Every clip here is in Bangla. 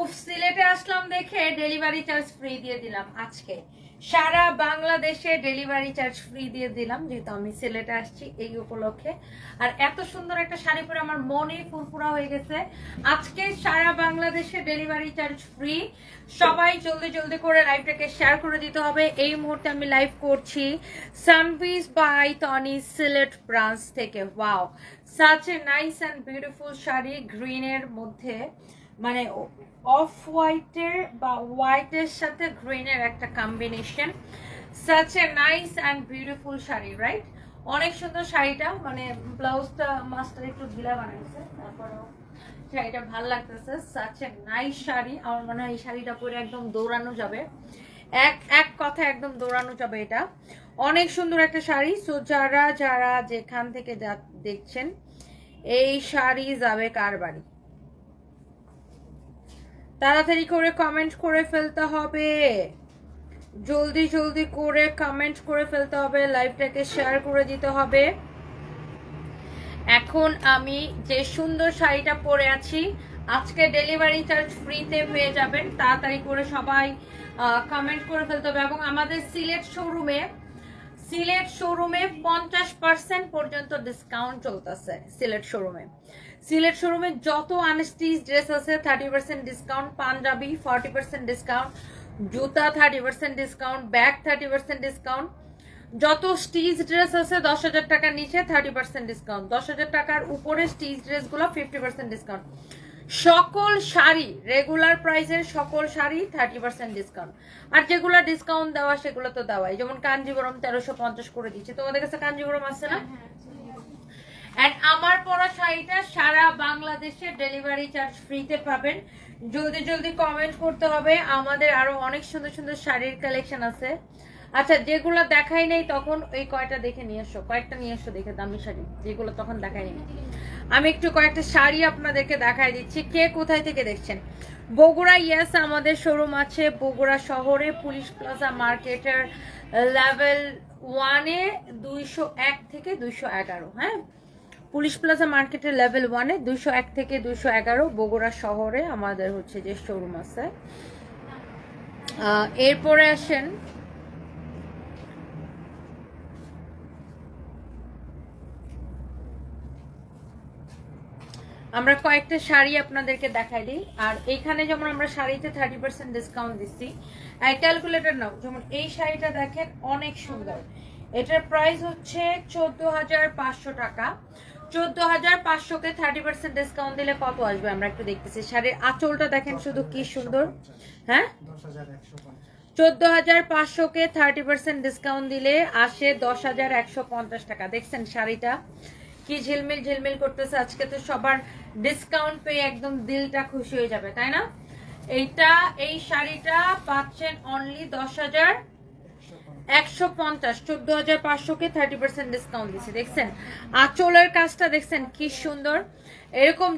উফ, সিলেটে আসলাম দেখে ডেলিভারি চার্জ ফ্রি দিয়ে দিলাম আজকে। সারা বাংলাদেশে ডেলিভারি চার্জ ফ্রি দিয়ে দিলাম, যেহেতু আমি সিলেটে আসছি এই উপলক্ষে। আর এত সুন্দর একটা শাড়ি পরে আমার মনেই ফুরফুরা হয়ে গেছে। আজকে সারা বাংলাদেশে ডেলিভারি চার্জ ফ্রি সবাই জলদি জলদি করে লাইভটাকে শেয়ার করে দিতে হবে। এই মুহূর্তে আমি লাইভ করছি সানভিস বাই টনি সিলেট ব্রাঞ্চ থেকে। Wow such a nice and beautiful sari গ্রিনের মধ্যে। মানে অফ হোয়াইটের বা হোয়াইটের সাথে গ্রিনের একটা combination such a nice and beautiful sari right অনেক সুন্দর শাড়িটা মানে ব্লাউজটা মাস্টার একটু ঢিলা বানাইছে, তারপরেও শাড়িটা ভালো লাগতেছে। সাচ এ নাইস শাড়ি, আমার মনে হয় এই শাড়িটা পরে একদম দৌড়ানো যাবে। এক এক কথা একদম দৌড়ানো যাবে এটা। অনেক সুন্দর একটা শাড়ি সো যারা যারা যেখান থেকে দেখছেন, এই শাড়ি যাবে কার বাড়ি? তাড়াতাড়ি করে কমেন্ট করে ফেলতে হবে। জলদি জলদি করে কমেন্ট করে ফেলতে হবে। লাইভটাকে শেয়ার করে দিতে হবে। এখন আমি যে সুন্দর শাড়িটা পরে আছি, আজকে ডেলিভারি চার্জ ফ্রিতে পেয়ে যাবেন। তাড়াতাড়ি করে সবাই কমেন্ট করে ফেলতে হবে। এবং আমাদের সিলেট শোরুমে সিলেট শোরুমে পঞ্চাশ পার্সেন্ট পর্যন্ত ডিসকাউন্ট চলতেছে, সিলেট শোরুমে সিলেট শোরুমে যত আনস্টিচ ড্রেস আছে thirty percent discount Punjabi forty percent discount জুতা thirty percent discount bag thirty percent discount যত স্টিচ ড্রেস আছে, দশ হাজার টাকার নিচে থার্টি পার্সেন্ট ডিসকাউন্ট দশ হাজার টাকার উপরে স্টিচ ড্রেসগুলো ফিফটি পার্সেন্ট ডিসকাউন্ট সকল শাড়ি রেগুলার প্রাইসের সকল শাড়ি থার্টি পার্সেন্ট ডিসকাউন্ট আর যেগুলো ডিসকাউন্ট দেওয়া, সেগুলো তো দেওয়াই। যেমন কাঞ্জিবরম তেরোশো পঞ্চাশ করে দিচ্ছে। তোমাদের কাছে কাঞ্জিবরম আছে না? অ্যান্ড আমার পরা শাড়িটা সারা বাংলাদেশে ডেলিভারি চার্জ ফ্রিতে পাবেন। জলদি জলদি কমেন্ট করতে হবে। আমাদের আরও অনেক সুন্দর সুন্দর শাড়ির কালেকশন আছে। আচ্ছা যেগুলো দেখাই নেই তখন এই কয়টা দেখে নিয়ে এসো। কয়েকটা নিয়ে এসো দেখে দামি শাড়ি। যেগুলো তখন দেখাই নেই। আমি একটু কয়েকটা শাড়ি আপনাদেরকে দেখাই দিচ্ছি। কে কোথায় থেকে দেখছেন? বগুড়া ইয়েস আমাদের শোরুম আছে। বগুড়া শহরে, পুলিশ প্লাজা মার্কেটের লেভেল ওয়ানে দুইশো এক থেকে দুইশো এগারো হ্যাঁ? পুলিশ প্লাজা মার্কেটের লেভেল ওয়ানে দুইশো এক থেকে দুইশো এগারো বগুড়া শহরে আমাদের হচ্ছে যে শোরুম আছে। এরপরে আসেন। আমরা কয়েকটা শাড়ি আপনাদেরকে দেখাই দিই। আর এখানে যেমন আমরা শাড়িতে থার্টি পার্সেন্ট ডিসকাউন্ট দিচ্ছি ক্যালকুলেটর নাও, যেমন এই শাড়িটা দেখেন অনেক সুন্দর। এটার প্রাইস হচ্ছে চোদ্দ হাজার পাঁচশো টাকা। চোদ্দ হাজার পাঁচশোকে থার্টি পার্সেন্ট ডিসকাউন্ট দিলে কত আসবে? আমরা একটু দেখতেছি। শাড়ির আঁচলটা দেখেন শুধু কি সুন্দর। হ্যাঁ? চোদ্দ হাজার পাঁচশোকে থার্টি পার্সেন্ট ডিসকাউন্ট দিলে আসে দশ হাজার একশো পঞ্চাশ টাকা। দেখছেন শাড়িটা? কি ঝিলমিল ঝিলমিল করতেছে। আজকে তো সবার ডিসকাউন্ট পেয়ে একদম দিলটা খুশি হয়ে যাবে, তাই না? এইটা, এই শাড়িটা পাচ্ছেন অনলি দশ হাজার একশো পঞ্চাশ, চোদ্দ হাজার পাঁচশোকে থার্টি পার্সেন্ট ডিসকাউন্ট দেখছেন? আঁচলের কাজটা দেখছেন, কি সুন্দর। এরকম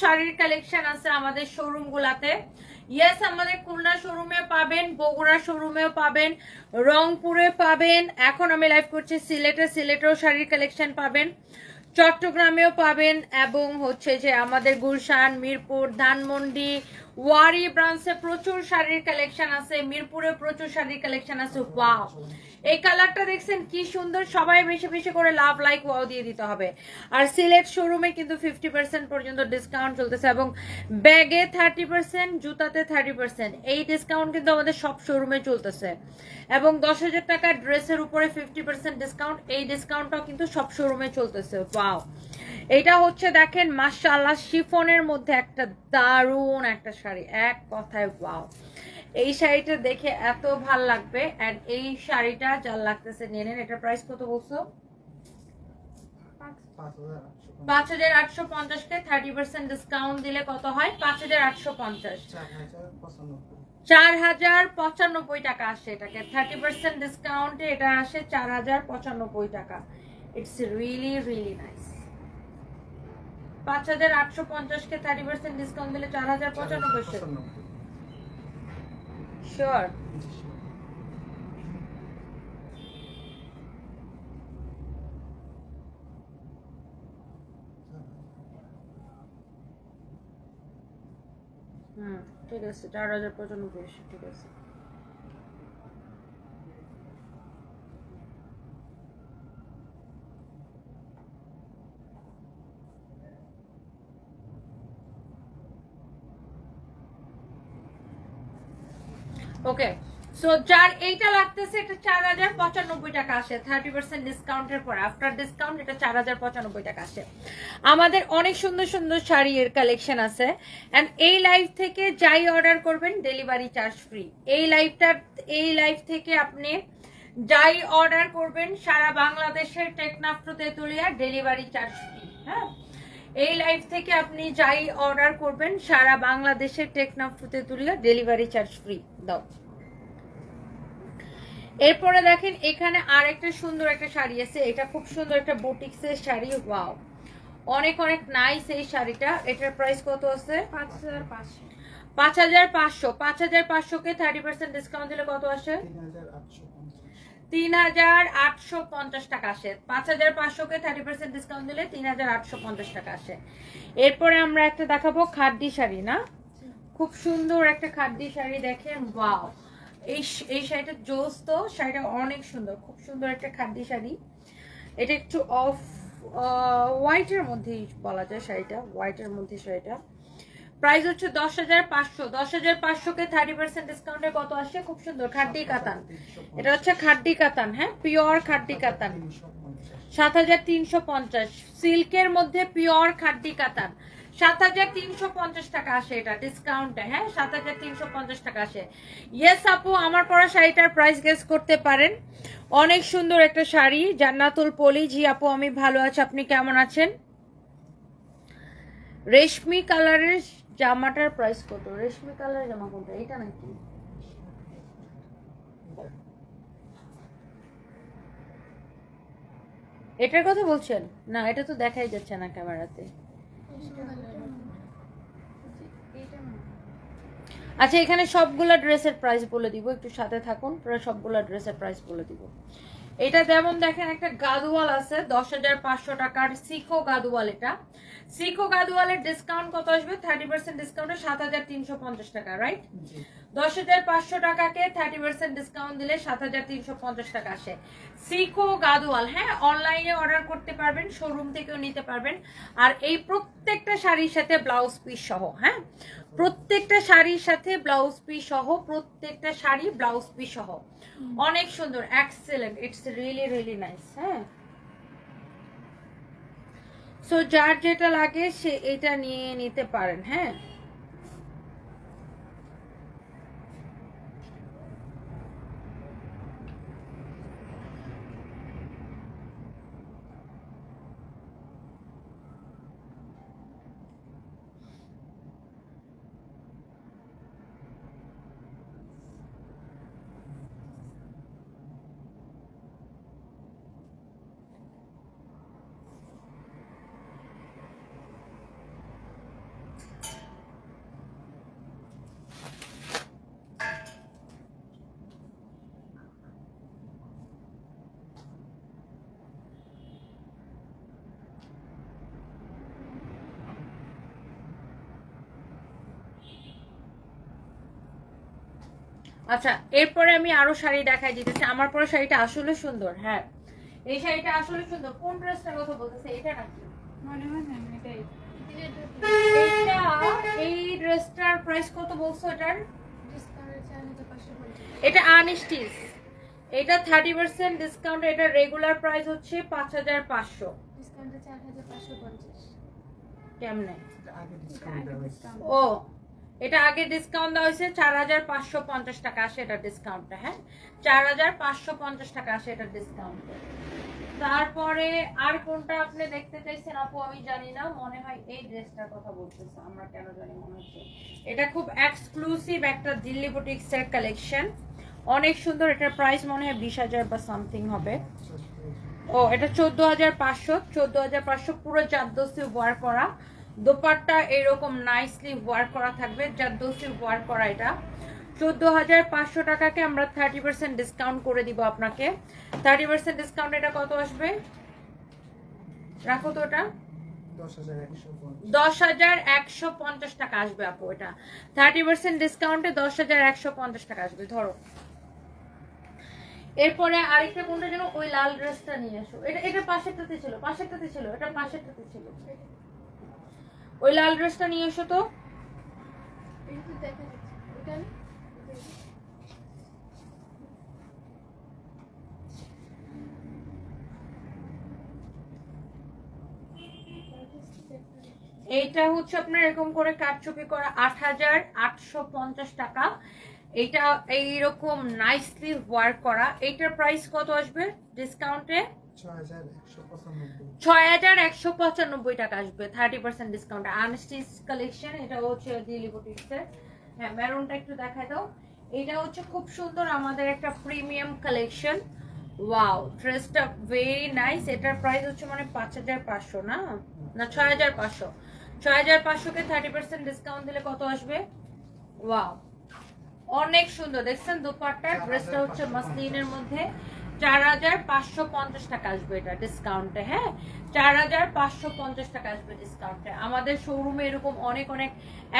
শাড়ির কালেকশন আছে আমাদের শোরুম গুলাতে ইয়েস আমাদের খুলনা শোরুমে পাবেন, বগুড়া শোরুমেও পাবেন, রংপুরে পাবেন। এখন আমি লাইভ করছি সিলেটে, সিলেটেও শাড়ির কালেকশন পাবেন। চট্টগ্রামেও পাবেন এবং হচ্ছে যে আমাদের গুলশান, মিরপুর, ধানমন্ডি, ওয়ারি ব্রাঞ্চে প্রচুর শাড়ির কালেকশন আছে, মিরপুরে প্রচুর শাড়ির কালেকশন আছে। ওয়াও এই কালারটা দেখছেন, কি সুন্দর। সবাই বেশি বেশি করে লাভ লাইক ওয়াও দিয়ে দিতে হবে। আর সিলেট শোরুমে কিন্তু ফিফটি পার্সেন্ট পর্যন্ত ডিসকাউন্ট চলতেছে এবং ব্যাগে থার্টি পার্সেন্ট জুতাতে থার্টি পার্সেন্ট এই ডিসকাউন্ট কিন্তু আমাদের সব শোরুমে চলতেছে। এবং দশ হাজার টাকার ড্রেসের উপরে ফিফটি পার্সেন্ট ডিসকাউন্ট এই ডিসকাউন্টটাও কিন্তু সব শোরুমে চলতেছে। ওয়াও এটা হচ্ছে দেখেন, মাশাআল্লাহ, শিফনের মধ্যে একটা দারুণ একটা শাড়ি। এক কথায় ওয়াও এই শাড়িটা দেখে এত ভালো লাগবে এন্ড এই শাড়িটা যার লাগতেছে নিয়ে নেন এটার প্রাইস কত বলছো? পাঁচ হাজার আটশো পঞ্চাশ পঞ্চাশকে থার্টি পার্সেন্ট ডিসকাউন্ট দিলে কত হয়? পাঁচ হাজার আটশো পঞ্চাশ। চার হাজার পঁচানব্বই। টাকা আসে এটাকে। থার্টি পার্সেন্ট ডিসকাউন্টে এটা আসে চার হাজার পঁচানব্বই টাকা। ইটস রিয়েলি রিয়েলি নাইস পাঁচ হাজার আটশো পঞ্চাশকে থার্টি পার্সেন্ট ডিসকাউন্ট দিলে চার হাজার পঁচানব্বই পঁচানব্বই। শিওর হুম ঠিক আছে চার হাজার পর্যন্ত বেশি ঠিক আছে। ওকে। সো যার এইটা লাগতেছে, এটা চার হাজার পঁচানব্বই টাকা আসে। থার্টি পার্সেন্ট ডিসকাউন্টের পর আফটার ডিসকাউন্ট এটা চার হাজার পঁচানব্বই টাকা আসে। আমাদের অনেক সুন্দর সুন্দর শাড়ি এর কালেকশন আছে। অ্যান্ড এই লাইভ থেকে যাই অর্ডার করবেন ডেলিভারি চার্জ ফ্রি এই লাইভটার এই লাইভ থেকে আপনি যাই অর্ডার করবেন, সারা বাংলাদেশের টেকনাফ্রু তেতুলিয়া ডেলিভারি চার্জ ফ্রি হ্যাঁ? এই লাইভ থেকে আপনি যাই অর্ডার করবেন সারা বাংলাদেশের টেকনাফ্রু তেতুলিয়া ডেলিভারি চার্জ ফ্রি দাও। এরপরে দেখেন এখানে আর একটা সুন্দর একটা শাড়ি আছে এটা খুব সুন্দর একটা বুটিক্সের শাড়ি ওয়াও অনেক অনেক নাইস এই শাড়িটা এটার প্রাইস কত আছে? পাঁচ হাজার পাঁচশো। পাঁচ হাজার পাঁচশো পাঁচ হাজার পাঁচশোকে থার্টি পার্সেন্ট ডিসকাউন্ট দিলে কত আসে? তিন হাজার আটশো পঞ্চাশ টাকা আসে। পাঁচ হাজার পাঁচশোকে থার্টি পার্সেন্ট ডিসকাউন্ট দিলে তিন হাজার আটশো পঞ্চাশ টাকা আসে। এরপরে আমরা একটা দেখাবো খাদ্যি শাড়ি, না? খুব সুন্দর একটা খাদ্যি শাড়ি দেখেন, ওয়াও। এই এই শাড়িটা জোস তো, শাড়িটা অনেক সুন্দর, খুব সুন্দর একটা খাদ্যি শাড়ি। এটা একটু অফ হোয়াইটের মধ্যেই বলা যায় শাড়িটা হোয়াইটের মধ্যে শাড়িটা। প্রাইস হচ্ছে দশ হাজার পাঁচশো। দশ হাজার পাঁচশোকে থার্টি পার্সেন্ট ডিসকাউন্টে কত আসে খুব সুন্দর খাদ্যি কাতান। এটা হচ্ছে খাদ্যি কাতান হ্যাঁ? পিওর খাদ্যি কাতান। সাত হাজার তিনশো পঞ্চাশ। সিল্কের মধ্যে পিওর খাদ্যি কাতান। সাত হাজার তিনশো পঞ্চাশ টাকা আসে এটা ডিসকাউন্টে হ্যাঁ? সাত হাজার তিনশো পঞ্চাশ টাকা আসে। ইয়েস আপু, আমার পরা শাড়িটার প্রাইস গেস করতে পারেন। অনেক সুন্দর একটা শাড়ি, জান্নাতুল পলি জি আপু, আমি ভালো আছি, আপনি কেমন আছেন? রেশমি কালারের জামাটার প্রাইস কত? রেশমি কালারের জামা কোনটা? এটা নাকি? এটার কথা বলছেন? না, এটা তো দেখাই যাচ্ছে না ক্যামেরাতে। আচ্ছা এখানে সবগুলা ড্রেসের প্রাইস বলে দিব। একটু সাথে থাকুন সবগুলা ড্রেসের প্রাইস বলে দিব। এটা যেমন দেখেন একটা গাদুয়াল আছে দশ হাজার পাঁচশো টাকার সিকো গাদুয়াল এটা। সিকো গাদুয়ালের ডিসকাউন্ট কত আসবে? থার্টি পার্সেন্ট ডিসকাউন্টে সাত হাজার তিনশো পঞ্চাশ টাকা রাইট দশ হাজার পাঁচশো টাকাকে থার্টি পার্সেন্ট ডিসকাউন্ট দিলে সাত হাজার তিনশো পঞ্চাশ টাকা আসে। সিকো গাদোয়াল হ্যাঁ অনলাইনে অর্ডার করতে পারবেন শোরুম থেকেও নিতে পারবেন। আর এই প্রত্যেকটা শাড়ির সাথে ব্লাউজ পিস সহ হ্যাঁ? প্রত্যেকটা শাড়ির সাথে ব্লাউজ পিস সহ প্রত্যেকটা শাড়ি ব্লাউজ পিস সহ। অনেক সুন্দর excellent it's really really nice হ্যাঁ। সো যার যেটা লাগে সে এটা নিয়ে নিতে পারেন হ্যাঁ। আচ্ছা এরপরে আমি আরও শাড়ি দেখাই দিতেছি। আমার পরে শাড়িটা আসলে সুন্দর হ্যাঁ। এই শাড়িটা আসলে সুন্দর। কোন ড্রেসটার কথা বলতেছে এটা নাকি? মনে হয় হ্যাঁ এই ড্রেসটার প্রাইস কত বলছো এটার? এটা আনস্টিচ এটা থার্টি পার্সেন্ট ডিসকাউন্ট এটা রেগুলার প্রাইস হচ্ছে পাঁচ হাজার পাঁচশো। কেমনে? ও এটা আগে ডিসকাউন্ট দেওয়া হয়েছে, চার হাজার পাঁচশো পঞ্চাশ টাকা আসে এটা ডিসকাউন্টটা হ্যাঁ? চার হাজার পাঁচশো পঞ্চাশ টাকা আসে এটা ডিসকাউন্ট তারপরে আর কোনটা আপনি দেখতে চাইছেন আপু, আমি জানি না, মনে হয় এই ড্রেসটার কথা বলতেছে, আমরা কেন জানি মনে হচ্ছে। এটা খুব এক্সক্লুসিভ একটা দিল্লি বুটিক্সের কালেকশন অনেক সুন্দর, এটার প্রাইস মনে হয় বিশ হাজার বা সামথিং হবে। ও, এটা চোদ্দ হাজার পাঁচশো, চোদ্দ হাজার পাঁচশো পুরো জাদ্দোসি ওয়ার করা। দোপাট্টা এরকম নাইসলি ওয়ার করা থাকবে জাদ্দোসি ওয়ার করা এটা। চোদ্দ হাজার পাঁচশো টাকাকে আমরা থার্টি পার্সেন্ট ডিসকাউন্ট করে দিব আপনাকে। থার্টি পার্সেন্ট ডিসকাউন্ট এটা কত আসবে? রাখো তো ওটা। দশ হাজার একশো পঞ্চাশ। টাকা আসবে আপু এটা। থার্টি পার্সেন্ট ডিসকাউন্টে দশ হাজার একশো পঞ্চাশ টাকা আসবে ধরো। এরপরে আরেকটা কোনটা যেন ওই লাল ড্রেসটা নিয়ে এসো এটা এটা পাশেরটাতে ছিল পাশেরটাতে ছিল এটা পাশেরটাতে ছিল। ওই লাল ড্রেসটা নিয়ে এসো তো? এইটা হচ্ছে আপনার এরকম করে কাটচুপি করা আট হাজার আটশো পঞ্চাশ টাকা। এইটা এইরকম নাইসলি ওয়ার্ক করা। এইটার প্রাইস কত আসবে ডিসকাউন্টে ছয় হাজার একশো পঁচানব্বই। টাকা আসবে thirty percent discount unstitch collection এটা হচ্ছে হ্যাঁ মেরুনটা একটু দাও। এটা হচ্ছে খুব সুন্দর আমাদের একটা প্রিমিয়াম কালেকশন ওয়াও ড্রেসটা ভেরি নাইস এটার প্রাইস হচ্ছে মানে পাঁচ হাজার পাঁচশো না? না ছয় হাজার পাঁচশো। ছয় হাজার পাঁচশোকে থার্টি পার্সেন্ট ডিসকাউন্ট দিলে কত আসবে? ওয়াও অনেক সুন্দর। দেখছেন দুপাট্টার? ড্রেসটা হচ্ছে মাসলিনের মধ্যে। চার হাজার পাঁচশো পঞ্চাশ টাকা আসবে এটা ডিসকাউন্টে হ্যাঁ? চার হাজার পাঁচশো পঞ্চাশ টাকা আসবে ডিসকাউন্টে আমাদের শোরুমে এরকম অনেক অনেক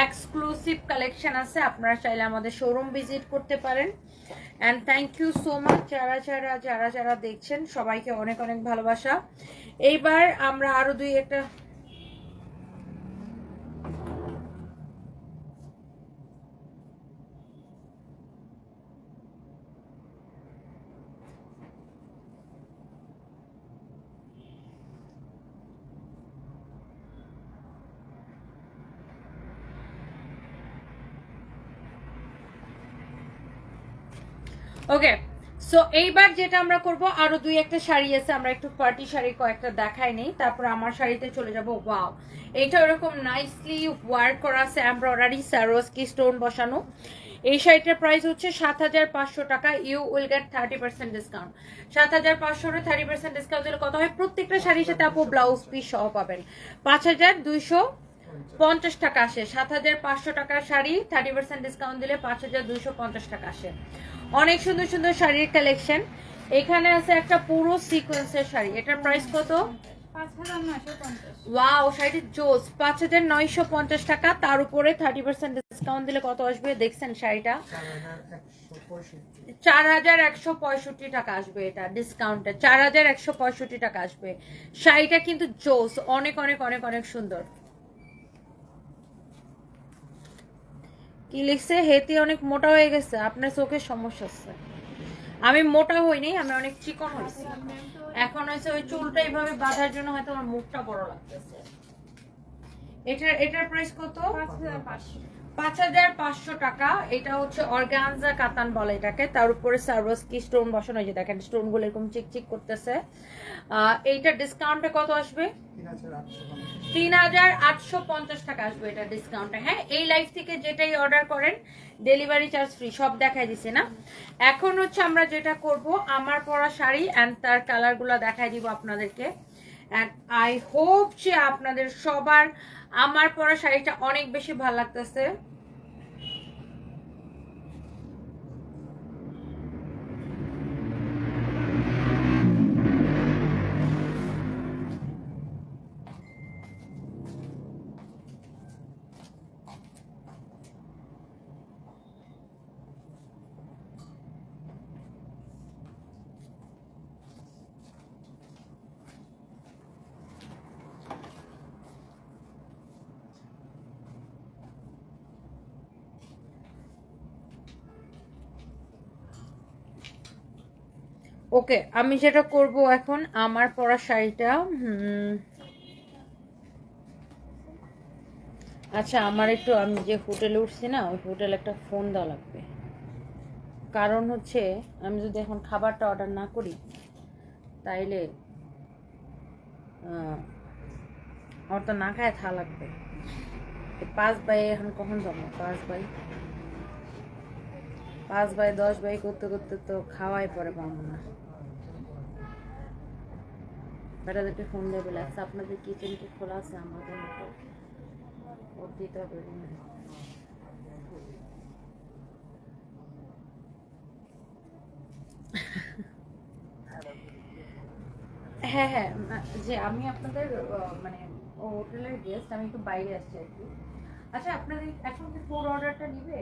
এক্সক্লুসিভ কালেকশন আছে। আপনারা চাইলে আমাদের শোরুম ভিজিট করতে পারেন। থ্যাংক ইউ সো মাচ যারা যারা যারা যারা দেখছেন, সবাইকে অনেক অনেক ভালোবাসা। এইবার আমরা আরও দুই একটা ওকে সো এইবার যেটা আমরা করব, আরও দুই একটা শাড়ি আছে, আমরা একটু পার্টি শাড়ি কয়েকটা দেখাই নেই, তারপর আমার শাড়িতে চলে যাব ওয়াও এটা ওরকম নাইসলি ওয়ার্ক করা আছে এমব্রয়ডারি সারোস্কি স্টোন বসানো। এই শাড়িটার প্রাইস হচ্ছে সাত হাজার পাঁচশো টাকা you will get thirty percent discount সাত হাজার পাঁচশো থার্টি পার্সেন্ট ডিসকাউন্ট দিলে কত হয়? প্রত্যেকটা শাড়ির সাথে আপু ব্লাউজ পিস সহ পাবেন। পাঁচ হাজার দুইশো পঞ্চাশ টাকা আসে, সাত হাজার পাঁচশো টাকার শাড়ি থার্টি পার্সেন্ট ডিসকাউন্ট দিলে পাঁচ হাজার দুইশো পঞ্চাশ টাকা আসে। অনেক সুন্দর সুন্দর শাড়ির কালেকশন এখানে আছে একটা পুরো সিকোয়েন্সের শাড়ি। এটার প্রাইস কত? জোস। পাঁচ হাজার নয়শো পঞ্চাশ টাকা। তার উপরে থার্টি পার্সেন্ট ডিসকাউন্ট দিলে কত আসবে? দেখছেন শাড়িটা? চার হাজার একশো পঁয়ষট্টি টাকা আসবে এটা চার হাজার একশো পঁয়ষট্টি টাকা আসবে। শাড়িটা কিন্তু জোস। অনেক অনেক অনেক অনেক সুন্দর। কি লিখছে? হেতি অনেক মোটা হয়ে গেছে, আপনার চোখের সমস্যা আছে আমি মোটা হইনি আমি অনেক চিকন হয়েছি। এখন হয়েছে ওই চুলটা এইভাবে বাঁধার জন্য হয়তো আমার মুখটা বড় লাগতেছে। এটার এটার প্রাইস কত? পাঁচ হাজার পাঁচশো টাকা। এটা হচ্ছে অর্গানজা কাতান বলে এটাকে। তার উপরে সার্ভাস কি স্টোন বসানো হয়েছে। দেখেন স্টোনগুলো এরকম চিকচিক করতেছে। এইটা ডিসকাউন্টে কত আসবে? তিন হাজার আটশো পঞ্চাশ টাকা আসবে এটা হ্যাঁ এই লাইফ থেকে যেটাই অর্ডার করেন ডেলিভারি চার্জ ফ্রি সব দেখাই না? এখন হচ্ছে আমরা যেটা করব, আমার পরা শাড়ি অ্যান্ড তার কালারগুলো দেখাই দিব আপনাদেরকে। অ্যান্ড আই হোপ যে আপনাদের সবার আমার পরা শাড়িটা অনেক বেশি ভালো লাগতেছে। ওকে, আমি যেটা করব এখন, আমার পরা শাড়িটা আচ্ছা আমার একটু, আমি যে হোটেলে উঠছি না, ওই হোটেলে একটা ফোন দেওয়া লাগবে। কারণ হচ্ছে, আমি যদি এখন খাবারটা অর্ডার না করি, তাইলে আমার তো না খায় থা লাগবে। পাঁচ বাই এখন কখন যাব পাঁচ বাই পাঁচ বাই দশ বাই করতে করতে তো খাওয়াই পরে পাবো না। বেটাদেরকে ফোন দিয়ে বলে আচ্ছা আপনাদের কিচেন কি খোলা আছে? আমাদের মতো ওর হ্যাঁ হ্যাঁ যে আমি আপনাদের মানে হোটেলের গেস্ট আমি একটু বাইরে আসছি আর কি। আচ্ছা আপনাদের এখন কি ফোর অর্ডারটা নিবে?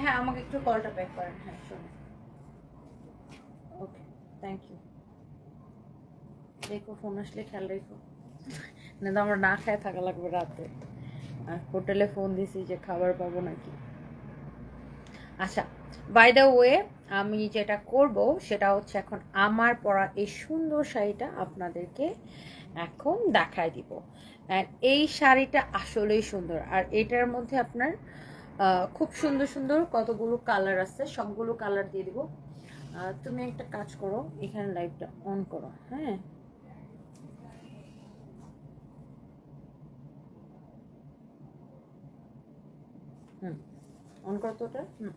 হ্যাঁ আমাকে একটু কলটা ব্যাক করেন। হ্যাঁ শুনুন। ওকে থ্যাংক ইউ দেখো ফোন আসলে খেয়াল রেখো। না তো আমরা না খায় থাকা লাগবে রাতে। আর হোটেলে ফোন দিছি যে খাবার পাবো নাকি। আচ্ছা বাই দ্য ওয়ে আমি যেটা করব সেটা হচ্ছে এখন আমার পরা এই সুন্দর শাড়িটা আপনাদেরকে এখন দেখায় দিব। আর এই শাড়িটা আসলেই সুন্দর। আর এটার মধ্যে আপনার খুব সুন্দর সুন্দর কতগুলো কালার আছে, সবগুলো কালার দিয়ে দেবো। তুমি একটা কাজ করো, এখানে লাইটটা অন করো হ্যাঁ? হুম অন করো তো ওটা? হুম।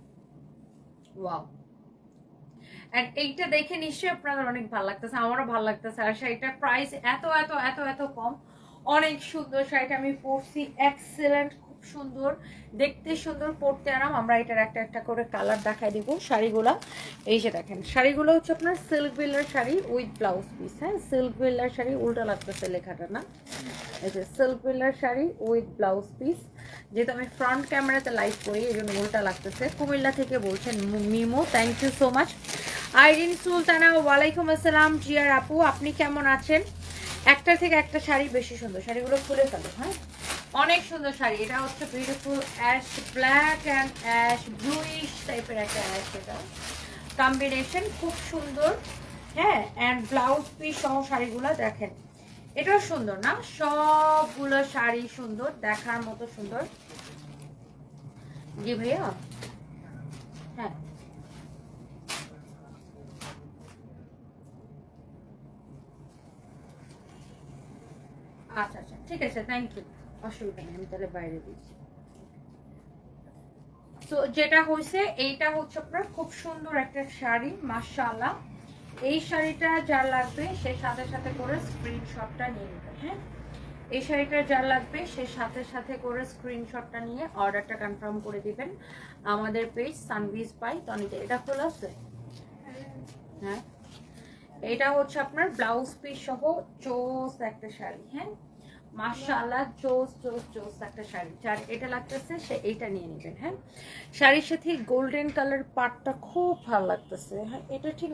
ওয়াও আর এইটা দেখে নিশ্চয়ই আপনাদের অনেক ভালো লাগতেছে, আমারও ভালো লাগতেছে। আর শাড়িটার প্রাইস এত এত এত এত কম। অনেক সুন্দর শাড়িটা আমি পরছি এক্সেলেন্ট সুন্দর, দেখতে সুন্দর পরতে আরাম। আমরা এটার একটা একটা করে কালার দেখাই দিব শাড়িগুলা। এই যে দেখেন, শাড়িগুলো হচ্ছে আপনার সিল্ক বিল্লার শাড়ি উইথ ব্লাউজ পিস হ্যাঁ সিল্ক বিল্লার শাড়ি উল্টা লাগতেছে লেখাটা, না? এই যে সিল্ক বিল্লার শাড়ি উইথ ব্লাউজ পিস যেহেতু আমি ফ্রন্ট ক্যামেরাতে লাইভ করি, এই জন্য উল্টা লাগতেছে। কুমিল্লা থেকে বলছেন Mimo thank you so much Irin Sultana, ওয়ালাইকুম আসসালাম। জিয়ার আপু, আপনি কেমন আছেন? একটা থেকে একটা শাড়ি বেশি সুন্দর। শাড়িগুলো খুলে ফেলো হ্যাঁ? অনেক সুন্দর শাড়ি। এটা হচ্ছে beautiful ash black and ash bluish টাইপের একটা অ্যাশ এটা। কম্বিনেশন খুব সুন্দর হ্যাঁ অ্যান্ড ব্লাউজ পিস সহ শাড়িগুলো দেখেন। এটাও সুন্দর না? সবগুলো শাড়ি সুন্দর, দেখার মতো সুন্দর। জি ভাইয়া? হ্যাঁ। আচ্ছা আচ্ছা ঠিক আছে থ্যাংক ইউ অসুবিধা নেই আমি তাহলে বাইরে দিচ্ছি। তো যেটা হয়েছে, এইটা হচ্ছে আপনার খুব সুন্দর একটা শাড়ি, মাশাআল্লাহ। এই শাড়িটা যার লাগবে, সে সাথে সাথে করে স্ক্রিনশটটা নিয়ে নেবে হ্যাঁ? এই শাড়িটা যার লাগবে, সে সাথে সাথে করে স্ক্রিনশটটা নিয়ে অর্ডারটা কনফার্ম করে দিবেন। আমাদের পেজ সানভিজ পাই তনিতে এটা খোলা আছে? হ্যাঁ। এটা হচ্ছে আপনার ব্লাউজ পিস সহ চোস একটা শাড়ি হ্যাঁ? মাশাআল্লাহ চোস চোস চোস একটা শাড়ি। যার এটা লাগতেছে, সে এইটা নিয়ে নেবেন হ্যাঁ? শাড়ির সাথে গোল্ডেন কালার পাটটা খুব ভালো লাগতেছে হ্যাঁ? এটা ঠিক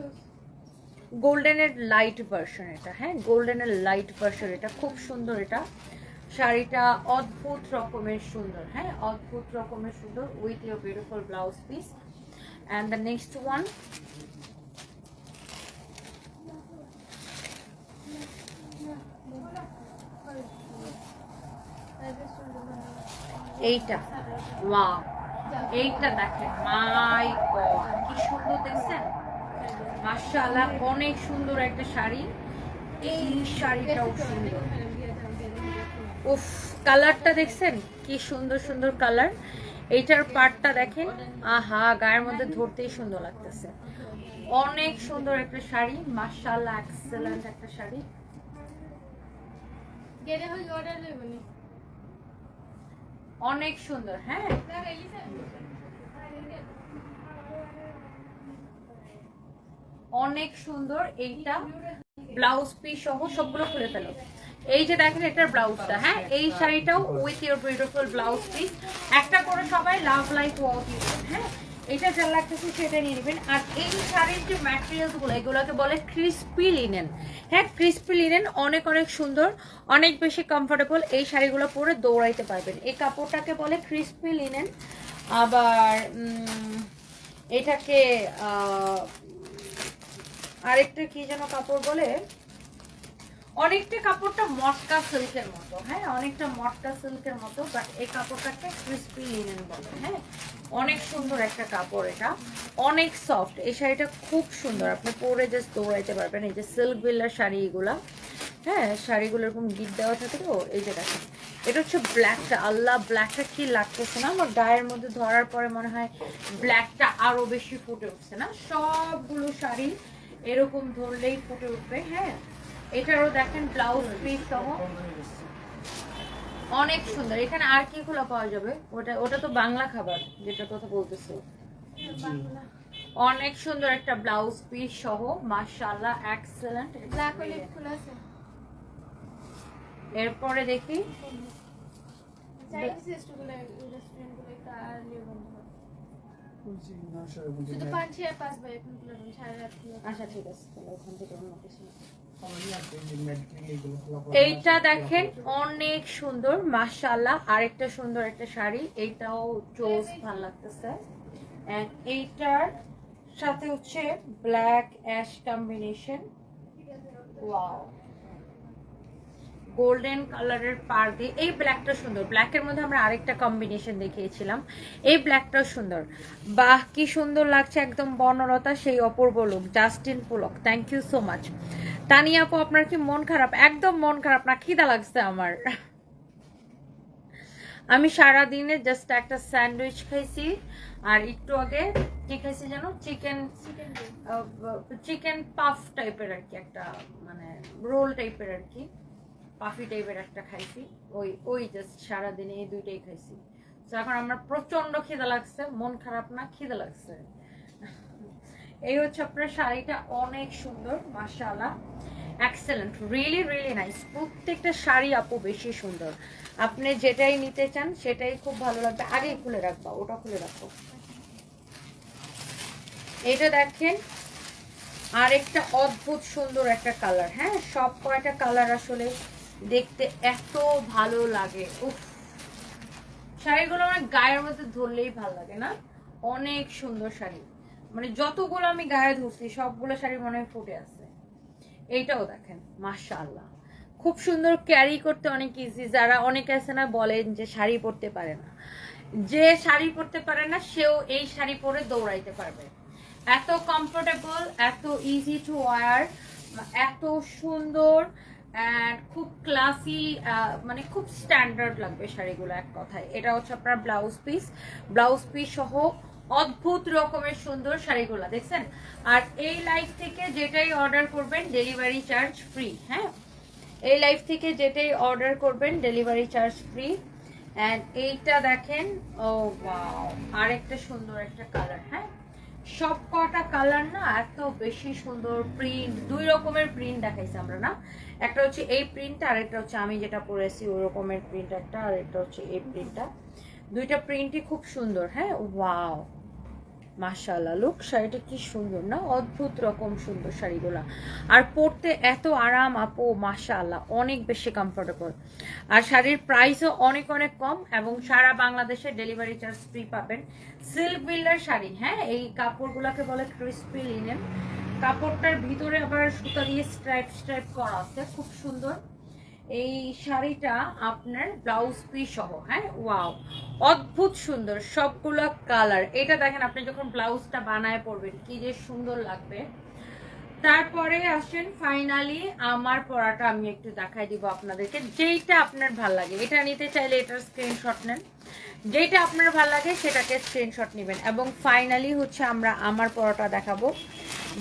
গোল্ডেনের লাইট ভার্সন এটা হ্যাঁ? গোল্ডেনের লাইট ভার্সন এটা, খুব সুন্দর এটা। শাড়িটা অদ্ভুত রকমের সুন্দর হ্যাঁ? অদ্ভুত রকমের সুন্দর with your beautiful blouse piece and the next one এইটা। ওয়াও। এইটা দেখেন, মাই কি সুন্দর দেখছেন? মাশাআল্লাহ, অনেক সুন্দর একটা শাড়ি। এই শাড়িটাও সুন্দর। উফ, কালারটা দেখছেন? কি সুন্দর সুন্দর কালার। এইটার পাটটা দেখেন, আহা, গায়ের মধ্যে ধরতেই সুন্দর লাগতেছে। অনেক সুন্দর একটা শাড়ি, মাশাআল্লাহ এক্সেলেন্ট একটা শাড়ি। গেলে হই অর্ডার লইব নি অনেক সুন্দর হ্যাঁ। অনেক সুন্দর এইটা ব্লাউজ পিস সহ সবগুলো খুলে ফেলো। এই যে দেখেন এটার ব্লাউজটা হ্যাঁ এই শাড়িটাও with your beautiful blouse piece একটা করে সবাই লাভ লাইফ ওয়াও হ্যাঁ এটা যা লাগতেছে সেটা নিয়ে নেবেন। আর এই শাড়ির যে ম্যাটেরিয়ালসগুলো এগুলোকে বলে ক্রিস্পি লিনেন হ্যাঁ ক্রিস্পি লিনেন অনেক অনেক সুন্দর, অনেক বেশি কমফোর্টেবল এই শাড়িগুলো পরে দৌড়াইতে পারবেন। এই কাপড়টাকে বলে ক্রিস্পি লিনেন আবার এটাকে আরেকটা কি যেন কাপড় বলে? অনেকটা কাপড়টা মটকা সিল্কের মতো হ্যাঁ? অনেকটা মটকা সিল্কের মতো বাট এই কাপড়টাকে ক্রিস্পি লিনেন বলে হ্যাঁ? অনেক সুন্দর একটা কাপড় এটা। অনেক সফট এই শাড়িটা খুব সুন্দর। আপনি পরে জাস্ট দৌড়াইতে পারবেন, এই যে সিল্ক বিল্লার শাড়ি এগুলা হ্যাঁ? শাড়িগুলো এরকম গিট দেওয়া থাকে তো, এই যে দেখেন। এটা হচ্ছে ব্ল্যাকটা আল্লাহ ব্ল্যাকটা কি লাগতেছে না? আমার গায়ের মধ্যে ধরার পরে মনে হয় ব্ল্যাকটা আরও বেশি ফুটে উঠছে না? সবগুলো শাড়ি এরকম ধরলেই ফুটে উঠবে হ্যাঁ? এটারও দেখেন ব্লাউজ পিস সহ। অনেক সুন্দর। এখানে আর কি খোলা পাওয়া যাবে? ওটা ওটা তো বাংলা খাবার যেটা কথা বলতেছো। বাংলা অনেক সুন্দর একটা ব্লাউজ পিস সহ মাশাআল্লাহ এক্সেলেন্ট ব্ল্যাক অলিভ ফুল আছে। এরপরে দেখি। খুলে আচ্ছা ঠিক আছে ওখান থেকে অন্য কিছু এইটা দেখেন। অনেক সুন্দর, মাশাআল্লাহ। আরেকটা সুন্দর একটা শাড়ি, এইটাও চোজ ভালো লাগতেছে। এইটার সাথে হচ্ছে black ash combination wow golden কালারের পার দিয়ে এই ব্ল্যাকটা সুন্দর। ব্ল্যাকের মধ্যে আমরা আরেকটা কম্বিনেশন দেখিয়েছিলাম। এই ব্ল্যাকটাও সুন্দর। বাহ কি সুন্দর লাগছে একদম বর্ণলতা সেই অপূর্ব লোক Justin Pulok thank you so much Tania আপু আপনার কি মন খারাপ? একদম মন খারাপ না খিদা লাগছে আমার। আমি সারা দিনে জাস্ট একটা স্যান্ডউইচ খাইছি আর একটু আগে কি খাইছি জানো? চিকেন চিকেন চিকেন পাফ টাইপের আর কি একটা মানে রোল টাইপের আর কি। পাফি টাইপের একটা খাইছি। ওই ওই জাস্ট সারাদিনে এই দুইটাই খাইছি। তো এখন আমার প্রচণ্ড খিদা লাগছে, মন খারাপ না, খিদা লাগছে। এই হচ্ছে আপনার শাড়িটা, অনেক সুন্দর, মাশাআল্লাহ। এক্সেলেন্ট রিয়েলি রিয়েলি নাইস প্রত্যেকটা শাড়ি আপু বেশি সুন্দর। আপনি যেটাই নিতে চান, সেটাই খুব ভালো লাগবে। আগেই খুলে রাখবা, ওটা খুলে রাখব এটা দেখেন, আরেকটা অদ্ভুত সুন্দর একটা কালার হ্যাঁ সব কয়টা কালার আসলে দেখতে এত ভালো লাগে। শাড়িগুলো আমার গায়ের মধ্যে ধরলেই ভালো লাগে না। অনেক সুন্দর শাড়ি। মানে যতগুলো আমি গায়ে ধরছি, সবগুলো শাড়ি মনে হয় ফুটে আছে। এইটাও দেখেন, মাশাআল্লাহ। খুব সুন্দর ক্যারি করতে অনেক ইজি যারা অনেকে আছে না, বলেন যে শাড়ি পরতে পারে না। যে শাড়ি পরতে পারে না, সেও এই শাড়ি পরে দৌড়াইতে পারবে। এত কমফোর্টেবল এত ইজি টু ওয়ার এত সুন্দর। খুব ক্লাসি মানে খুব স্ট্যান্ডার্ড লাগবে শাড়িগুলো এক কথায়। এটা হচ্ছে আপনার ব্লাউজ পিস ব্লাউজ পিস সহ অদ্ভুত রকমের সুন্দর শাড়িগুলো, দেখছেন? আর এই লাইফ থেকে যেটাই অর্ডার করবেন ডেলিভারি চার্জ ফ্রি হ্যাঁ? এই লাইফ থেকে যেটাই অর্ডার করবেন ডেলিভারি চার্জ ফ্রি অ্যান্ড এইটা দেখেন ও ওয়াও আরেকটা সুন্দর একটা কালার হ্যাঁ? সব কটা কালার না এত বেশি সুন্দর প্রিন্ট দুই রকমের প্রিন্ট দেখাইছি আমরা না। একটা হচ্ছে এই প্রিন্টটা আর একটা হচ্ছে আমি যেটা পরেছি ওই রকমের প্রিন্ট একটা আর একটা হচ্ছে এই প্রিন্টটা দুইটা প্রিন্টই খুব সুন্দর হ্যাঁ? ওয়াও মাশাআল্লাহ, লুক শাড়িটা কি সুন্দর না? অদ্ভুত রকম সুন্দর শাড়িগুলা। আর পরতে এত আরাম আপু, মাশাআল্লাহ, অনেক বেশি কমফোর্টেবল আর শাড়ির প্রাইসও অনেক অনেক কম এবং সারা বাংলাদেশে ডেলিভারি চার্জ ফ্রি পাবেন। সিল্ক বিল্ডার শাড়ি হ্যাঁ? এই কাপড়গুলোকে বলে ক্রিস্পি লিনেন কাপড়টার ভিতরে আবার সুতা দিয়ে স্ট্রাইপ স্ট্রাইপ করা আছে, খুব সুন্দর। এই শাড়িটা আপনার ব্লাউজ পিস সহ হ্যাঁ? ওয়াও অদ্ভুত সুন্দর, সবগুলো কালার এটা দেখেন, আপনি যখন ব্লাউজটা বানায় পরবেন, কি যে সুন্দর লাগবে। তারপরে আসেন ফাইনালি আমার পরাটা আমি একটু দেখাই দিব আপনাদেরকে। যেইটা আপনার ভালো লাগে। এটা নিতে চাইলে এটার স্ক্রিনশট নেন। যেটা আপনার ভালো লাগে, সেটাকে স্ক্রিনশট নেবেন। এবং ফাইনালি হচ্ছে আমরা আমার পরাটা দেখাবো।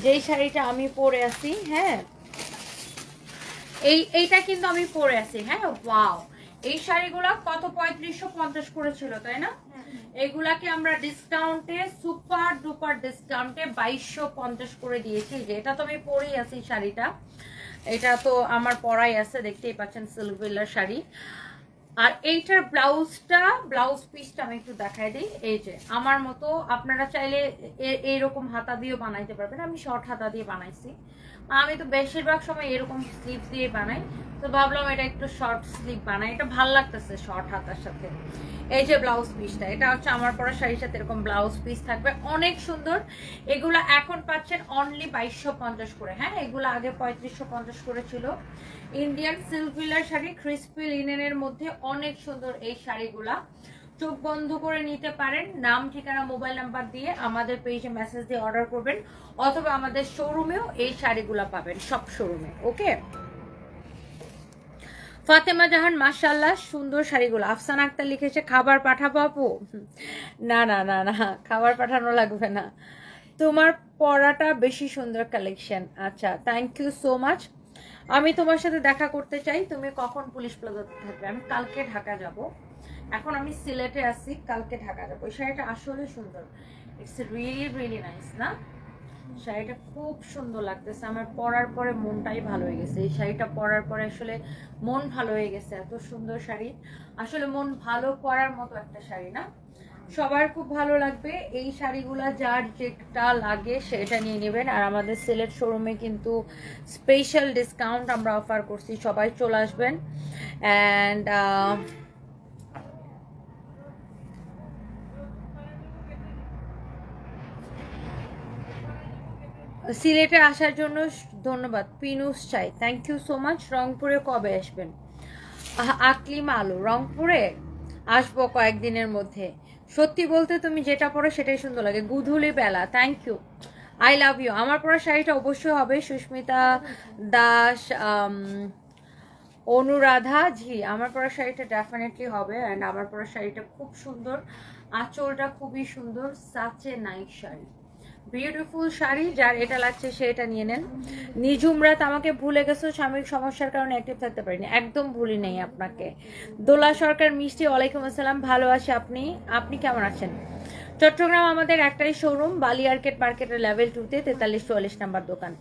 যেই শাড়িটা আমি পরে আছি হ্যাঁ? এই এইটা কিন্তু আমি পরে আছি হ্যাঁ? ওয়াও এই শাড়িগুলো কত পঁয়ত্রিশশো পঞ্চাশ করেছিল তাই না? এগুলাকে আমরা ডিসকাউন্টে সুপার ডুপার ডিসকাউন্টে বাইশশো পঞ্চাশ করে দিয়েছি। যে এটা তো আমি পরেই আছি শাড়িটা। এটা তো আমার পরাই আছে দেখতেই পাচ্ছেন সিল্ক বিল্লার শাড়ি। আর এইটার ব্লাউজটা ব্লাউজ পিসটা আমি একটু দেখাই দিই। এই যে আমার মতো আপনারা চাইলে এইরকম হাতা দিয়েও বানাইতে পারবেন। আমি শর্ট হাতা দিয়ে বানাইছি। আমি তো বেশিরভাগ সময় এরকম স্লিভ দিয়ে বানাই। তো ভাবলাম এটা একটু শর্ট স্লিভ বানাই। এটা ভালো লাগতেছে শর্ট হাতার সাথে। এই যে ব্লাউজ পিসটা এটা হচ্ছে আমার পরা শাড়ির সাথে এরকম ব্লাউজ পিস থাকবে। অনেক সুন্দর। এগুলো এখন পাচ্ছেন অনলি বাইশশো পঞ্চাশ করে। হ্যাঁ এগুলো আগে পঁয়ত্রিশশো পঞ্চাশ করে ছিল। ইন্ডিয়ান সিল্ক শাড়ি ক্রিস্পি লিনেনের মধ্যে অনেক সুন্দর এই শাড়িগুলা। চোখ বন্ধ করে নিতে পারেন। নাম, ঠিকানা, মোবাইল নাম্বার দিয়ে আমাদের পেজে মেসেজ দিয়ে অর্ডার করবেন, অথবা আমাদের শোরুমেও এই শাড়িগুলো পাবেন, সব শোরুমে ওকে ফাতেমা জাহান মাশাল্লাহ সুন্দর শাড়িগুলো। আফসান আক্তার লিখেছে, খাবার পাঠাবো আপু? না না না না, খাবার পাঠানো লাগবে না। তোমার পরাটা বেশি সুন্দর কালেকশন আচ্ছা থ্যাংক ইউ সো মাচ আমি তোমার সাথে দেখা করতে চাই। তুমি কখন পুলিশ প্লাজাতে থাকবে? আমি কালকে ঢাকা যাব। এখন আমি সিলেটে আছি, কালকে ঢাকা যাব। এই শাড়িটা আসলে সুন্দর। ইটস রিয়েলি রিয়েলি নাইস না? শাড়িটা খুব সুন্দর লাগতেছে। আমার পরার পরে মনটাই ভালো হয়ে গেছে। এই শাড়িটা পরার পরে আসলে মন ভালো হয়ে গেছে, এত সুন্দর শাড়ি। আসলে মন ভালো করার মতো একটা শাড়ি, না? সবার খুব ভালো লাগবে। এই শাড়িগুলা যার যেটা লাগে সেটা নিয়ে নেবেন। আর আমাদের সিলেট শোরুমে কিন্তু স্পেশাল ডিসকাউন্ট আমরা অফার করছি। সবাই চলে আসবেন। অ্যান্ড সিলেটে আসার জন্য ধন্যবাদ। পিনুস চাই। থ্যাংক ইউ সো মাচ রংপুরে কবে আসবেন? আকলিমা আলো, রংপুরে? আসব কয়েকদিনের মধ্যে। সত্যি বলতে তুমি যেটা পরো সেটাই সুন্দর লাগে। গুধুলি বেলা। Thank you I love you আমার পরা শাড়িটা অবশ্যই হবে। সুস্মিতা দাস অনুরাধা ঝি, আমার পরা শাড়িটা ডেফিনেটলি হবে। অ্যান্ড আমার পরা শাড়িটা খুব সুন্দর। আঁচলটা খুবই সুন্দর। Such a nice sari. Beautiful sari, যার এটা লাগছে সে এটা নিয়ে নেন। নিঝুম রাত আমাকে ভুলে গেছো সাময়িক সমস্যার কারণে অ্যাক্টিভ থাকতে পারিনি। একদম ভুলি নেই আপনাকে। দোলা সরকার, মিষ্টি, ওয়ালাইকুম আসসালাম, ভালো আছে আপনি। আপনি কেমন আছেন? চট্টগ্রাম আমাদের একটাই শোরুম বালি আর্কেট মার্কেটের লেভেল টুতে তেতাল্লিশ, চুয়াল্লিশ নাম্বার দোকান।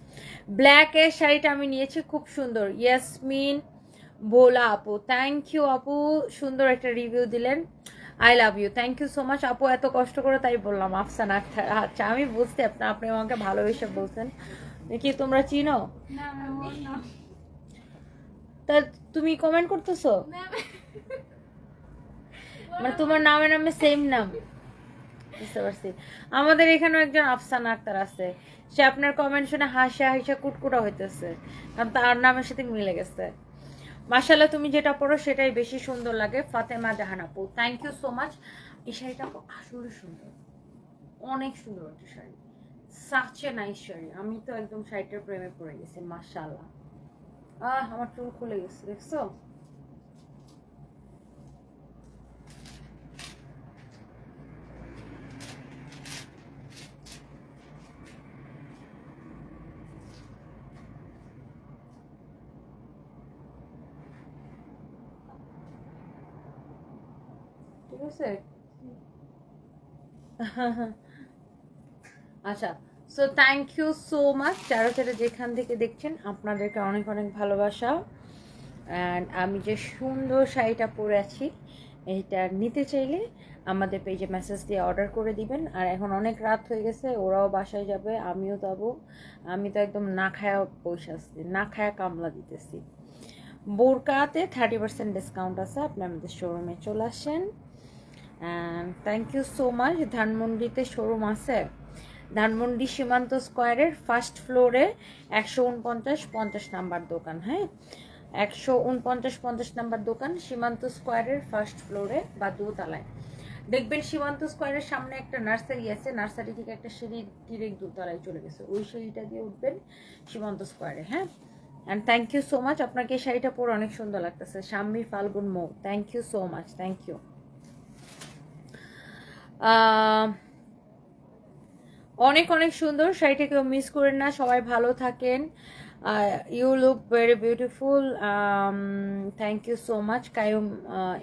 ব্ল্যাকের শাড়িটা আমি নিয়েছি, খুব সুন্দর। ইয়াসমিন বোলা আপু থ্যাংক ইউ আপু, সুন্দর একটা রিভিউ দিলেন। I love you thank you so much আপু এত কষ্ট করে তাই বললাম আফসান আক্তার আচ্ছা আমি বুঝতে আপনি আপনি আমাকে ভালোবেসে বলছেন। কি তোমরা চিনো? না না তা তুমি কমেন্ট করতেছো? মানে তোমার নামে নামে সেম নাম। বুঝতে পারছি। আমাদের এখানেও একজন আফসান আক্তার আছে। সে আপনার কমেন্ট শুনে হাসা হাসা কুটকুটা হইতেছে। কারণ তার নামের সাথে মিলে গেছে। মাসাল্লাহ তুমি যেটা পড়ো সেটাই বেশি সুন্দর লাগে, ফাতেমা জাহানাপু। থ্যাংক ইউ সো মাচ এই শাড়িটা আসলে সুন্দর। অনেক সুন্দর একটা শাড়ি। সাচে নাইস শাড়ি। আমি তো একদম শাড়িটার প্রেমে পড়ে গেছি মাসাল্লাহ আহ, আমার চুল খুলে গেছে, দেখছ? ঠিক আছে আচ্ছা so thank you so much যারা যারা যেখান থেকে দেখছেন, আপনাদেরকে অনেক অনেক ভালোবাসা। অ্যান্ড আমি যে সুন্দর শাড়িটা পরে আছি এইটা নিতে চাইলে আমাদের পেজে মেসেজ দিয়ে অর্ডার করে দিবেন। আর এখন অনেক রাত হয়ে গেছে, ওরাও বাসায় যাবে, আমিও যাব। আমি তো একদম না খায়া পয়সা আসছি না খায়া কামলা দিতেছি। বোরকাতে থার্টি পার্সেন্ট ডিসকাউন্ট আছে, আপনি আমাদের শোরুমে চলে আসেন। থ্যাংক ইউ সো মাচ ধানমন্ডিতে শোরুম আছে। ধানমন্ডি সীমান্ত স্কোয়ারের ফার্স্ট ফ্লোরে একশো উনপঞ্চাশ পঞ্চাশ নাম্বার দোকান হ্যাঁ? একশো উনপঞ্চাশ পঞ্চাশ নাম্বার দোকান সীমান্ত স্কোয়ারের ফার্স্ট ফ্লোরে বা দোতলায়। দেখবেন সীমান্ত স্কোয়ারের সামনে একটা নার্সারি আছে, নার্সারি থেকে একটা সিঁড়ি ডিরেক্ট দোতলায় চলে গেছে। ওই সিঁড়িটা দিয়ে উঠবেন সীমান্ত স্কোয়ারে হ্যাঁ? And thank you so much আপনাকে এই শাড়িটা পরে অনেক সুন্দর লাগতেছে। Shammi Falgun Mou. Thank you so much thank you অনেক অনেক সুন্দর শাড়িটা কেউ মিস করেন না, সবাই ভালো থাকেন। You look very beautiful thank you so much Kayum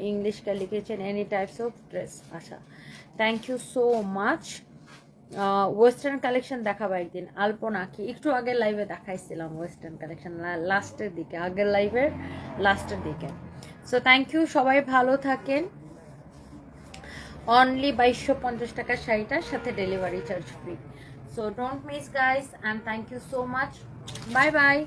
ইংলিশটা লিখেছেন এনি টাইপস অফ ড্রেস আচ্ছা। Thank you so much western collection দেখাবো একদিন, আলপনা কি? একটু আগের লাইভে দেখাইছিলাম ওয়েস্টার্ন কালেকশন লাস্টের দিকে, আগের লাইভের লাস্টের দিকে। সো থ্যাংক ইউ সবাই ভালো থাকেন। অনলি বাইশশো পঞ্চাশ টাকার শাড়িটার সাথে delivery charge free so don't miss guys and thank you so much bye bye